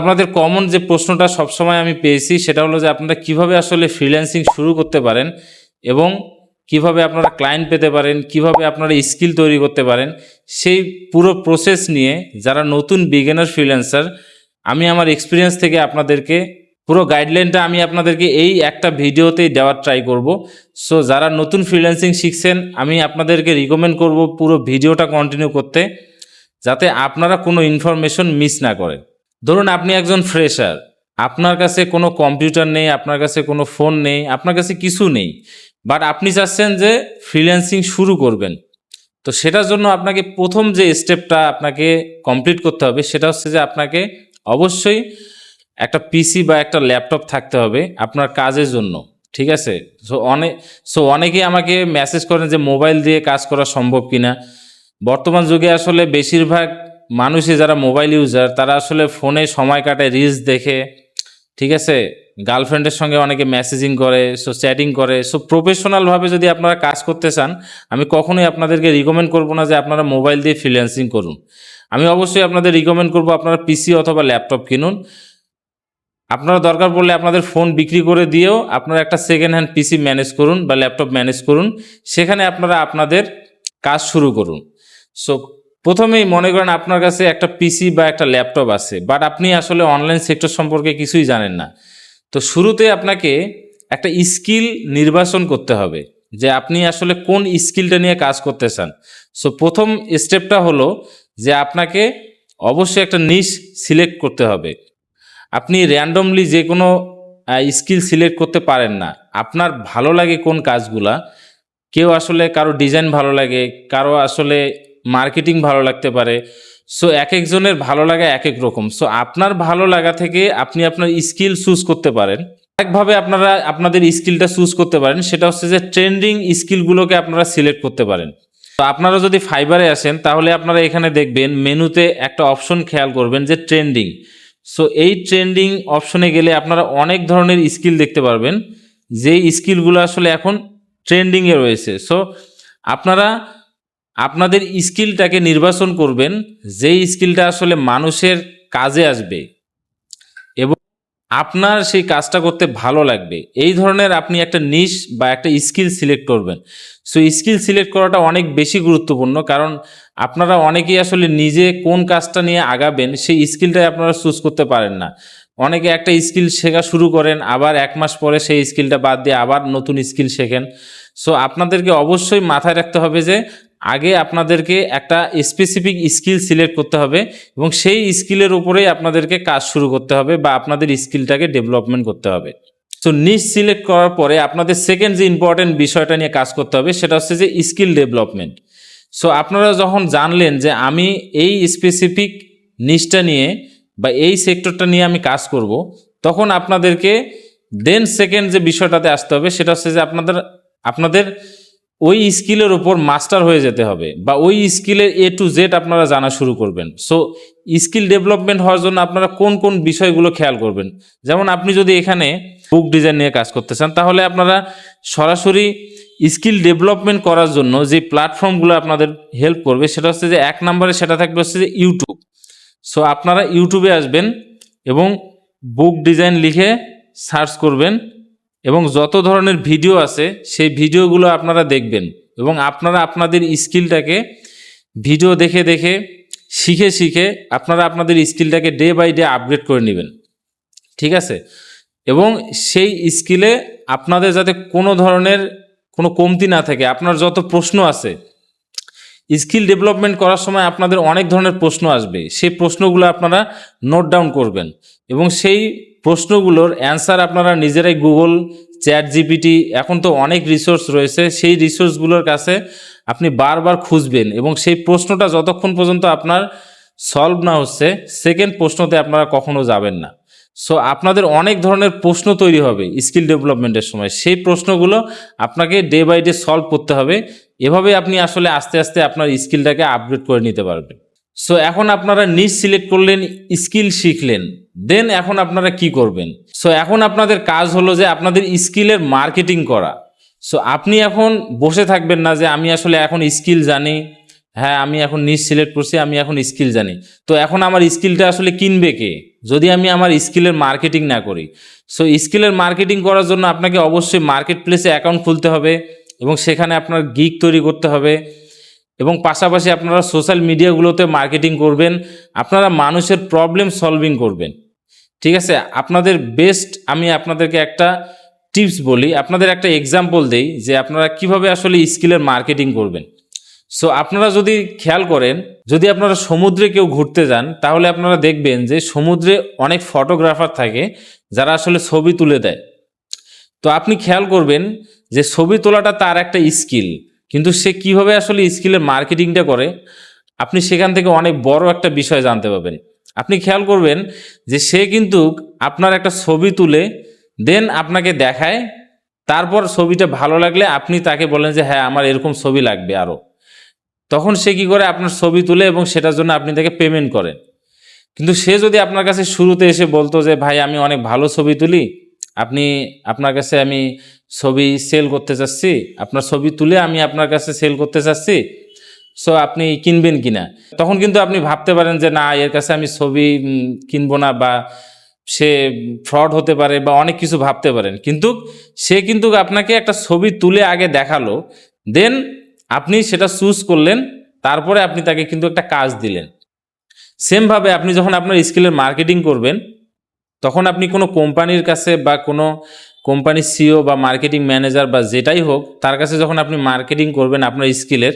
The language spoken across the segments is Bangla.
আপনাদের কমন যে প্রশ্নটা সবসময় আমি পেয়েছি, সেটা হলো যে আপনারা কীভাবে আসলে ফ্রিল্যান্সিং শুরু করতে পারেন এবং কীভাবে আপনারা ক্লায়েন্ট পেতে পারেন, কীভাবে আপনারা স্কিল তৈরি করতে পারেন, সেই পুরো প্রসেস নিয়ে যারা নতুন বিগিনার ফ্রিল্যান্সার আমি আমার এক্সপিরিয়েন্স থেকে আপনাদেরকে, পুরো গাইডলাইনটা আমি আপনাদেরকে এই একটা ভিডিওতেই দেওয়ার ট্রাই করব। সো যারা নতুন ফ্রিল্যান্সিং শিখছেন, আমি আপনাদেরকে রিকমেন্ড করব পুরো ভিডিওটা কন্টিনিউ করতে, যাতে আপনারা কোনো ইনফরমেশন মিস না করেন ধরুন আপনি একজন ফ্রেশার আপনার কাছে কোনো কম্পিউটার নেই, আপনার কাছে কোনো ফোন নেই, আপনার কাছে কিছু নেই বাট আপনি চাচ্ছেন যে ফ্রিল্যান্সিং শুরু করবেন। তো সেটার জন্য আপনাকে প্রথম যে স্টেপটা আপনাকে কমপ্লিট করতে হবে, সেটা হচ্ছে যে আপনাকে অবশ্যই একটা পিসি বা একটা ল্যাপটপ থাকতে হবে আপনার কাজের জন্য, ঠিক আছে? সো অনেক সো অনেকেই আমাকে মেসেজ করেন যে মোবাইল দিয়ে কাজ করা সম্ভব কিনা। বর্তমান যুগে আসলে বেশিরভাগ মানুষই যারা মোবাইল ইউজার তারা আসলে ফোনে সময় কাটে রিলস দেখে, ঠিক আছে? গার্লফ্রেন্ডের সঙ্গে অনেকে মেসেজিং করে সো চ্যাটিং করে সো প্রফেশনালভাবে যদি আপনারা কাজ করতে চান, আমি কখনোই আপনাদেরকে রিকমেন্ড করব না যে আপনারা মোবাইল দিয়ে ফ্রিল্যান্সিং করুন। আমি অবশ্যই আপনাদের রিকমেন্ড করব আপনারা পিসি অথবা ল্যাপটপ কিনুন। আপনারা দরকার পড়লে আপনাদের ফোন বিক্রি করে দিয়েও আপনারা একটা সেকেন্ড হ্যান্ড পিসি ম্যানেজ করুন বা ল্যাপটপ ম্যানেজ করুন। সেখানে আপনারা আপনাদের কাজ শুরু করুন। সো প্রথমেই মনে করেন আপনার কাছে একটা পিসি বা একটা ল্যাপটপ আছে বাট আপনি আসলে অনলাইন সেক্টর সম্পর্কে কিছুই জানেন না। তো শুরুতে আপনাকে একটা স্কিল নির্বাচন করতে হবে, যে আপনি আসলে কোন স্কিলটা নিয়ে কাজ করতে চান সো প্রথম স্টেপটা হলো যে আপনাকে অবশ্যই একটা নিশ সিলেক্ট করতে হবে। আপনি র্যান্ডমলি যে কোনো স্কিল সিলেক্ট করতে পারেন না। আপনার ভালো লাগে কোন কাজগুলা? কেউ আসলে কারও ডিজাইন ভালো লাগে, কারও আসলে মার্কেটিং ভালো লাগতে পারে। সো এক একজনের ভালো লাগা এক এক রকম। সো আপনার ভালো লাগা থেকে আপনি আপনার স্কিল চুজ করতে পারেন। একভাবে আপনারা, আপনাদের স্কিলটা চুজ করতে পারেন, সেটা হচ্ছে যে ট্রেন্ডিং স্কিলগুলোকে আপনারা সিলেক্ট করতে পারেন। তো আপনারা যদি ফাইবারে আসেন, তাহলে আপনারা এখানে দেখবেন মেনুতে একটা অপশন খেয়াল করবেন যে ট্রেন্ডিং। সো এই ট্রেন্ডিং অপশনে গেলে আপনারা অনেক ধরনের স্কিল দেখতে পারবেন। যেই স্কিলগুলো আসলে এখন ট্রেন্ডিংয়ে রয়েছে। সো আপনারা আপনাদের স্কিলটাকে নির্বাচন করবেন, যেই স্কিলটা আসলে মানুষের কাজে আসবে এবং আপনার সেই কাজটা করতে ভালো লাগবে। এই ধরনের আপনি একটা নিশ বা একটা স্কিল সিলেক্ট করবেন। সো স্কিল সিলেক্ট করাটা অনেক বেশি গুরুত্বপূর্ণ কারণ আপনারা অনেকেই আসলে নিজে কোন কাজটা নিয়ে আগাবেন সেই স্কিলটাই আপনারা চুজ করতে পারেন না। অনেকে একটা স্কিল শেখা শুরু করেন, আবার এক মাস পরে সেই স্কিলটা বাদ দিয়ে আবার নতুন স্কিল শেখেন। সো আপনাদেরকে অবশ্যই মাথায় রাখতে হবে যে আগে আপনাদেরকে একটা স্পেসিফিক স্কিল সিলেক্ট করতে হবে এবং সেই স্কিলের উপরেই আপনাদেরকে কাজ শুরু করতে হবে বা আপনাদের স্কিলটাকে ডেভেলপমেন্ট করতে হবে। সো নিচ সিলেক্ট করার পরে আপনাদের সেকেন্ড যে ইম্পর্টেন্ট বিষয়টা নিয়ে কাজ করতে হবে সেটা হচ্ছে যে স্কিল ডেভেলপমেন্ট সো আপনারা যখন জানলেন যে আমি এই স্পেসিফিক নিচটা নিয়ে বা এই সেক্টরটা নিয়ে আমি কাজ করব, তখন আপনাদেরকে দেন সেকেন্ড যে বিষয়টাতে আসতে হবে সেটা হচ্ছে যে আপনাদের আপনাদের ওই স্কিলের ওপর মাস্টার হয়ে যেতে হবে বা ওই স্কিলের এ টু জেড আপনারা জানা শুরু করবেন। সো স্কিল ডেভেলপমেন্ট হওয়ার জন্য আপনারা কোন কোন বিষয়গুলো খেয়াল করবেন? যেমন আপনি যদি এখানে বুক ডিজাইন নিয়ে কাজ করতে চান, তাহলে আপনারা সরাসরি স্কিল ডেভেলপমেন্ট করার জন্য যে প্ল্যাটফর্মগুলো আপনাদের হেল্প করবে, সেটা হচ্ছে যে এক নম্বরে সেটা থাকবে হচ্ছে যে ইউটিউব সো আপনারা ইউটিউবে আসবেন এবং বুক ডিজাইন লিখে সার্চ করবেন। এবং যত ধরনের ভিডিও আছে, সেই ভিডিওগুলো আপনারা দেখবেন এবং আপনারা আপনাদের স্কিলটাকে ভিডিও দেখে দেখে, শিখে শিখে আপনারা আপনাদের স্কিলটাকে ডে বাই ডে আপগ্রেড করে নেবেন। ঠিক আছে? এবং সেই স্কিলে আপনাদের যাতে কোনো ধরনের কোনো কমতি না থাকে, আপনার যত প্রশ্ন আছে, স্কিল ডেভেলপমেন্ট করার সময় আপনাদের অনেক ধরনের প্রশ্ন আসবে। সেই প্রশ্নগুলো আপনারা নোট ডাউন করবেন এবং সেই প্রশ্নগুলোর অ্যান্সার আপনারা নিজেরাই গুগল চ্যাট জিপিটি এখন তো অনেক রিসোর্স রয়েছে, সেই রিসোর্সগুলোর কাছে আপনি বারবার খুঁজবেন এবং সেই প্রশ্নটা যতক্ষণ পর্যন্ত আপনার সলভ না হচ্ছে সেকেন্ড প্রশ্নতে আপনারা কখনো যাবেন না। সো আপনাদের অনেক ধরনের প্রশ্ন তৈরি হবে স্কিল ডেভেলপমেন্টের সময়। সেই প্রশ্নগুলো আপনাকে ডে বাই ডে সলভ করতে হবে। এভাবে আপনি আসলে আস্তে আস্তে আপনার স্কিলটাকে আপগ্রেড করে নিতে পারবেন। সো এখন আপনারা নিজ সিলেক্ট করলেন স্কিল শিখলেন। দেন এখন আপনারা কি করবেন? সো এখন আপনাদের কাজ হলো যে আপনাদের স্কিলের মার্কেটিং করা। সো আপনি এখন বসে থাকবেন না যে আমি আসলে এখন স্কিল জানি। হ্যাঁ আমি এখন নিজ সিলেক্ট করছি, আমি এখন স্কিল জানি। তো এখন আমার স্কিলটা আসলে কিনবে কে? যদি আমি আমার স্কিলের মার্কেটিং না করি। সো স্কিলের মার্কেটিং করার জন্য আপনাকে অবশ্যই মার্কেট প্লেসে অ্যাকাউন্ট খুলতে হবে এবং সেখানে আপনার গিক তৈরি করতে হবে। এবং পাশাপাশি আপনারা সোশ্যাল মিডিয়াগুলোতে মার্কেটিং করবেন, আপনারা মানুষের প্রবলেম সলভিং করবেন। ঠিক আছে? আপনাদের বেস্ট আমি আপনাদেরকে একটা টিপস বলি, আপনাদের একটা এক্সাম্পল দেই যে আপনারা কীভাবে আসলে স্কিলের মার্কেটিং করবেন। সো আপনারা যদি খেয়াল করেন, যদি আপনারা সমুদ্রে কেউ ঘুরতে যান, তাহলে আপনারা দেখবেন যে সমুদ্রে অনেক ফটোগ্রাফার থাকে, যারা আসলে ছবি তুলে দেয়। তো আপনি খেয়াল করবেন যে ছবি তোলাটা তার একটা স্কিল কিন্তু সে কীভাবে আসলে স্কিলের মার্কেটিংটা করে, আপনি সেখান থেকে অনেক বড় একটা বিষয় জানতে পারবেন। আপনি খেয়াল করবেন যে সে কিন্তু আপনার একটা ছবি তুলে দেন আপনাকে দেখায়, তারপর ছবিটা ভালো লাগলে আপনি তাকে বলেন যে হ্যাঁ আমার এরকম ছবি লাগবে আরও তখন সে কি করে আপনার ছবি তুলে এবং সেটার জন্য আপনি তাকে পেমেন্ট করেন। কিন্তু সে যদি আপনার কাছে শুরুতে এসে বলতো যে, ভাই, আমি অনেক ভালো ছবি তুলি আপনি আপনার কাছে আমি ছবি সেল করতে চাচ্ছি, আপনার ছবি তুলে আমি আপনার কাছে সেল করতে চাচ্ছি সো আপনি কিনবেন কিনা? তখন কিন্তু আপনি ভাবতে পারেন যে না, এর কাছে আমি ছবি কিনবো না বা সে ফ্রড হতে পারে বা অনেক কিছু ভাবতে পারেন। কিন্তু সে কিন্তু আপনাকে একটা ছবি তুলে আগে দেখাল দেন আপনি সেটা চুজ করলেন, তারপরে আপনি তাকে কিন্তু একটা কাজ দিলেন। সেমভাবে আপনি যখন আপনার স্কিলের মার্কেটিং করবেন তখন আপনি কোনো কোম্পানির কাছে বা কোনো কোম্পানির সিও বা মার্কেটিং ম্যানেজার বা যেটাই হোক, তার কাছে যখন আপনি মার্কেটিং করবেন আপনার স্কিলের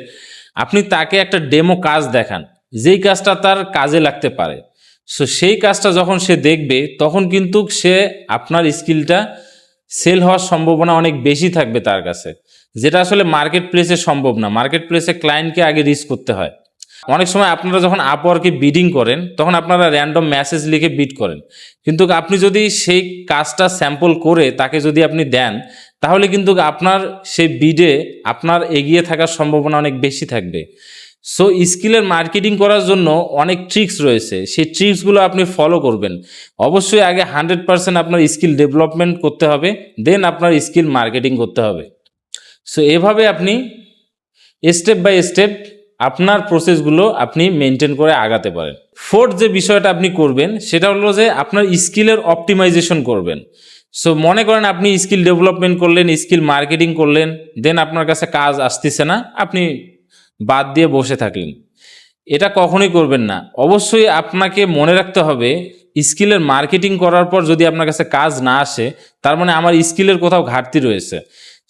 আপনি তাকে একটা ডেমো কাজ দেখান। যেই কাজটা তার কাজে লাগতে পারে। সো সেই কাজটা যখন সে দেখবে, তখন কিন্তু সে আপনার স্কিলটা সেল হওয়ার সম্ভাবনা অনেক বেশি থাকবে তার কাছে। যেটা আসলে মার্কেট প্লেসে সম্ভব না। মার্কেট প্লেসে ক্লায়েন্টকে আগে রিচ করতে হয়। অনেক সময় আপনারা যখন আপওয়ার্কে বিডিং করেন, তখন আপনারা র্যান্ডম মেসেজ লিখে বিড করেন। কিন্তু আপনি যদি সেই কাজটা স্যাম্পল করে, তাকে যদি আপনি দেন, তাহলে কিন্তু আপনার সেই বিডে আপনার এগিয়ে থাকার সম্ভাবনা অনেক বেশি থাকবে। সো স্কিলের মার্কেটিং করার জন্য অনেক ট্রিক্স রয়েছে। সেই ট্রিক্সগুলো আপনি ফলো করবেন। অবশ্যই আগে হান্ড্রেড পার্সেন্ট আপনার স্কিল ডেভেলপমেন্ট করতে হবে দেন আপনার স্কিল মার্কেটিং করতে হবে। সো এভাবে আপনি স্টেপ বাই স্টেপ আপনার প্রসেসগুলো আপনি মেনটেন করে আগাতে পারেন। ফোর্থ যে বিষয়টা আপনি করবেন, সেটা হলো যে আপনার স্কিলের অপটিমাইজেশন করবেন। সো মনে করেন আপনি স্কিল ডেভেলপমেন্ট করলেন স্কিল মার্কেটিং করলেন দেন আপনার কাছে কাজ আসতেছে না, আপনি বাদ দিয়ে বসে থাকলেন। এটা কখনোই করবেন না। অবশ্যই আপনাকে মনে রাখতে হবে, স্কিলের মার্কেটিং করার পর যদি আপনার কাছে কাজ না আসে, তার মানে আমার স্কিলের কোথাও ঘাটতি রয়েছে।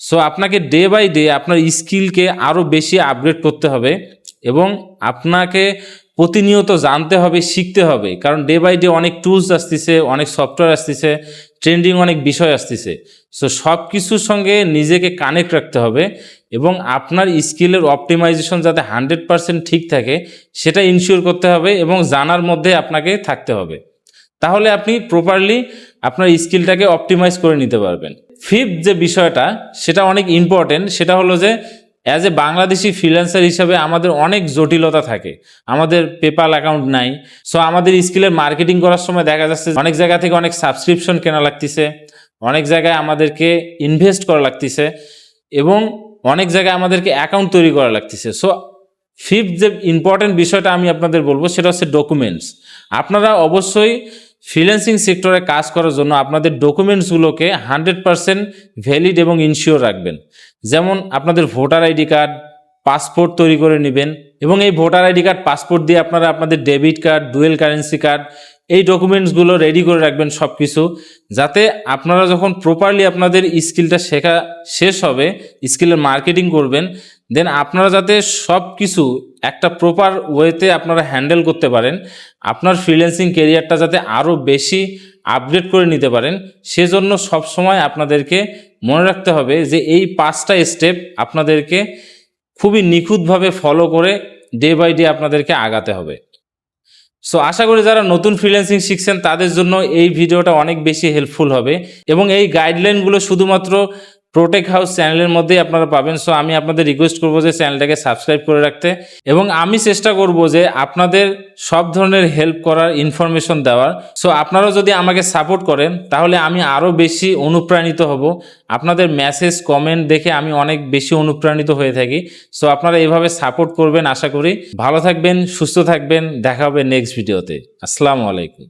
সো আপনাকে ডে বাই ডে আপনার স্কিলকে আরও বেশি আপগ্রেড করতে হবে এবং আপনাকে প্রতিনিয়ত জানতে হবে, শিখতে হবে। কারণ ডে বাই ডে অনেক টুলস আসতেছে, অনেক সফটওয়্যার আসতেছে ট্রেন্ডিং অনেক বিষয় আসতেছে। সো সব কিছুর সঙ্গে নিজেকে কানেক্ট রাখতে হবে এবং আপনার স্কিলের অপটিমাইজেশন যাতে হান্ড্রেড পারসেন্ট ঠিক থাকে, সেটা ইনশিওর করতে হবে এবং জানার মধ্যে আপনাকে থাকতে হবে। তাহলে আপনি প্রপারলি আপনার স্কিলটাকে অপটিমাইজ করে নিতে পারবেন। ফিফথ যে বিষয়টা, সেটা অনেক ইম্পর্টেন্ট সেটা হলো যে অ্যাজ এ বাংলাদেশি ফ্রিল্যান্সার হিসাবে আমাদের অনেক জটিলতা থাকে। আমাদের পেপাল অ্যাকাউন্ট নাই সো আমাদের স্কিলের মার্কেটিং করার সময় দেখা যাচ্ছে অনেক জায়গা থেকে অনেক সাবস্ক্রিপশন কেনা লাগতেছে, অনেক জায়গায় আমাদেরকে ইনভেস্ট করা লাগতেছে এবং অনেক জায়গায় আমাদেরকে অ্যাকাউন্ট তৈরি করা লাগতেছে। সো ফিফথ যে ইম্পর্টেন্ট বিষয়টা আমি আপনাদের বলব, সেটা হচ্ছে ডকুমেন্টস আপনারা অবশ্যই ফ্রিল্যান্সিং সেক্টরে কাজ করার জন্য আপনাদের ডকুমেন্টসগুলোকে হান্ড্রেড পারসেন্ট ভ্যালিড এবং ইনশিওর রাখবেন। যেমন আপনাদের ভোটার আইডি কার্ড পাসপোর্ট তৈরি করে নেবেন এবং এই ভোটার আইডি কার্ড পাসপোর্ট দিয়ে আপনারা আপনাদের debit card dual currency card এই ডকুমেন্টসগুলো রেডি করে রাখবেন সব কিছু যাতে আপনারা যখন প্রপারলি আপনাদের স্কিলটা শেখা শেষ হবে স্কিলের মার্কেটিং করবেন দেন আপনারা যাতে সব কিছু একটা প্রপার ওয়েতে আপনারা হ্যান্ডেল করতে পারেন। আপনার ফ্রিল্যান্সিং কেরিয়ারটা যাতে আরও বেশি আপগ্রেড করে নিতে পারেন। সেজন্য সবসময় আপনাদেরকে মনে রাখতে হবে যে এই পাঁচটা স্টেপ আপনাদেরকে খুবই নিখুঁতভাবে ফলো করে ডে বাই ডে আপনাদেরকে আগাতে হবে। সো আশা করি যারা নতুন ফ্রিল্যান্সিং শিখছেন, তাদের জন্য এই ভিডিওটা অনেক বেশি হেল্পফুল হবে। এবং এই গাইডলাইনগুলো শুধুমাত্র প্রোটেক হাউস চ্যানেলের মধ্যেই আপনারা পাবেন। সো আমি আপনাদের রিকোয়েস্ট করব যে চ্যানেলটাকে সাবস্ক্রাইব করে রাখতে এবং আমি চেষ্টা করব যে আপনাদের সব ধরনের হেল্প করার ইনফরমেশন দেওয়ার। সো আপনারাও যদি আমাকে সাপোর্ট করেন, তাহলে আমি আরও বেশি অনুপ্রাণিত হব। আপনাদের মেসেজ কমেন্ট দেখে আমি অনেক বেশি অনুপ্রাণিত হয়ে থাকি। সো আপনারা এইভাবে সাপোর্ট করবেন আশা করি। ভালো থাকবেন, সুস্থ থাকবেন। দেখা হবে নেক্সট ভিডিওতে আসসালামু আলাইকুম।